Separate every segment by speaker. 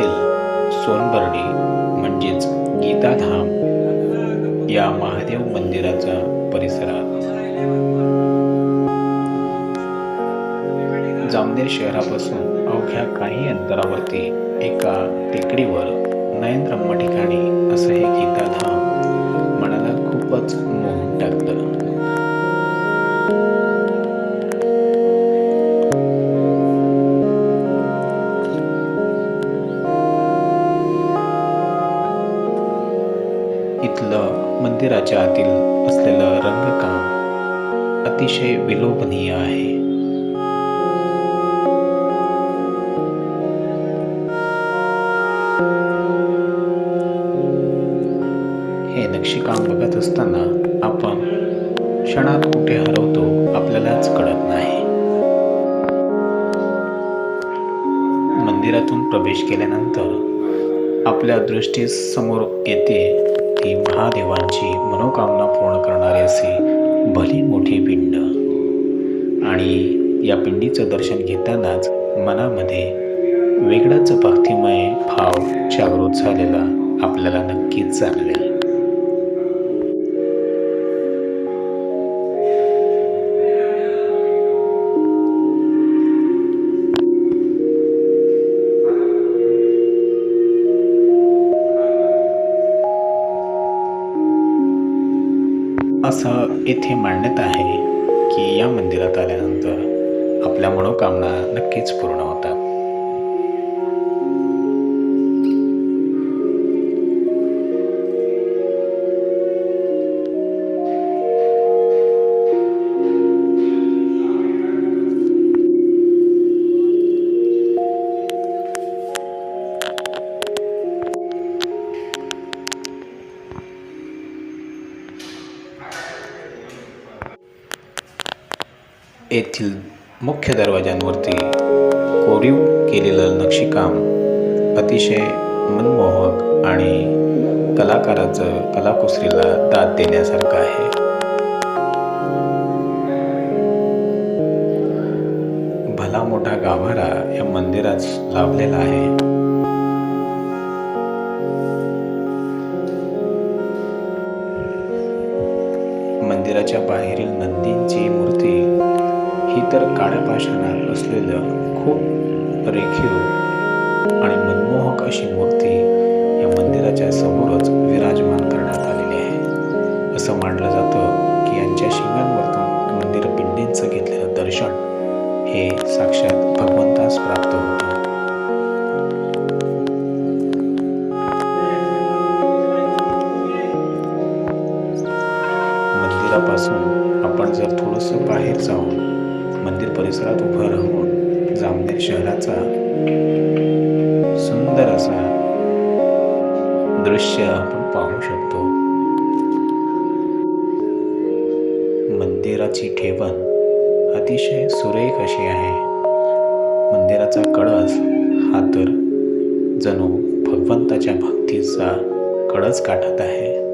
Speaker 1: जिल्ह्यातील सोनबर्डी म्हणजेच गीताधाम या महादेव मंदिराचा परिसरात. जामनेर शहरापासून अवघ्या काही अंतरावरती एका टेकडीवर नयनरम्य ठिकाणी असं हे गीताधाम. मनाला खूपच मोहून टाकतं. मंदिराच्या आतील असलेलं रंगकाम अतिशय विलोभनीय आहे. हे नक्षीकाम बघत असताना आपण क्षणात कुठे हरवतो आपल्यालाच कळत नाही. मंदिरातून प्रवेश केल्यानंतर आपल्या दृष्टीस समोर येते ती महादेवांची मनोकामना पूर्ण करणारी असे भली मोठी पिंड. आणि या पिंडीचं दर्शन घेतानाच मनामध्ये वेगळाच भक्तिमय भाव जागृत झालेला आपल्याला नक्कीच जाणवेल. असं येथे मांडत आहे की या मंदिरात आल्यानंतर आपल्या मनोकामना नक्कीच पूर्ण होतात. येथील मुख्य दरवाज्यांवरती कोरीव केलेलं नक्षीकाम अतिशय मनमोहक आणि कलाकाराचं कलाकुसरीला दाद देण्यासारखं आहे. भला मोठा गाभारा या मंदिरात लाभलेला आहे. मंदिराच्या बाहेरील नंदींची मूर्ती ही तर काळ्या पाषाणात असलेलं खूप रेखीव आणि मनमोहक अशी मूर्ती या मंदिराच्या समोरच विराजमान करण्यात आलेली आहे. असं मानलं जातं की यांच्या शिंगांवरतून मंदिर पिंडींचं घेतलेलं दर्शन हे साक्षात भगवंतास प्राप्त होतं. मंदिरापासून आपण जर थोडंसं बाहेर जाऊन मंदिर परिसरात उभं राहून जामनेर शहराचा सुंदर असा दृश्य आपण पाहू शकतो. मंदिराची ठेवण अतिशय सुरेख अशी आहे. मंदिराचा कळस हा तर जणू भगवंताच्या भक्तीचा कळस काढत आहे.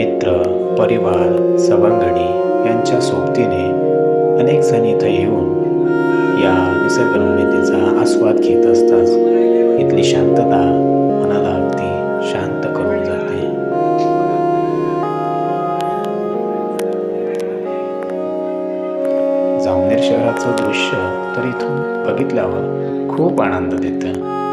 Speaker 1: मित्र परिवार सवंगडी यांच्या सोबतीने अनेक जण इथं येऊन या निसर्गरम्यतेचा आस्वाद घेत असतात. इथली शांतता मनाला अगदी शांत करून जाते. जामनेर शहराचं दृश्य तर इथून बघितल्यावर खूप आनंद देतं.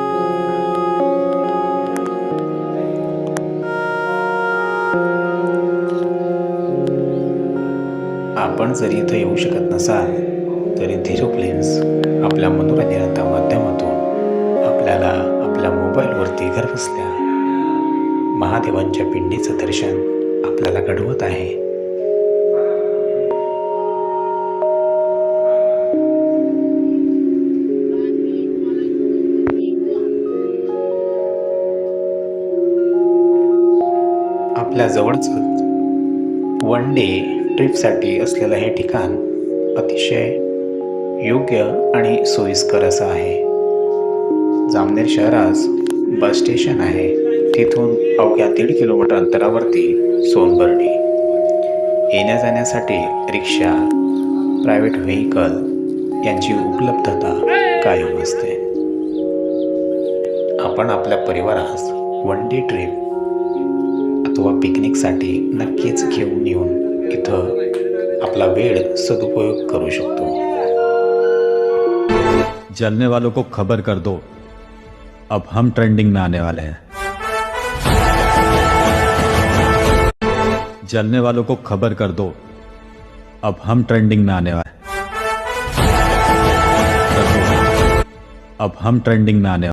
Speaker 1: आपण जरी इथं येऊ शकत नसाल तरी झिरोप्लेन्स आपल्या मनोरंजनाच्या माध्यमातून आपल्याला आपल्या मोबाईलवरती घरबसल्या महादेवांच्या पिंडीचं दर्शन आपल्याला घडवत आहे. आपल्या जवळच वन डे ट्रिपसाठी असलेलं हे ठिकाण अतिशय योग्य आणि सोयीस्कर असं आहे. जामनेर शहरास बस स्टेशन आहे. तिथून अवघ्या दीड किलोमीटर अंतरावरती सोनबर्डी. येण्या जाण्यासाठी रिक्षा प्रायव्हेट व्हेकल यांची उपलब्धता कायम असते. आपण आपल्या परिवारास वन डे ट्रिप अथवा पिकनिकसाठी नक्कीच घेऊन येऊन आपला वेळ सदुपयोग करू शकतो.
Speaker 2: जलने वालों को खबर कर दो। अब हम ट्रेंडिंग में आने वाले हैं। जलने वालों को खबर कर दो। अब हम ट्रेंडिंग में आने वाले अब हम ट्रेंडिंग में आने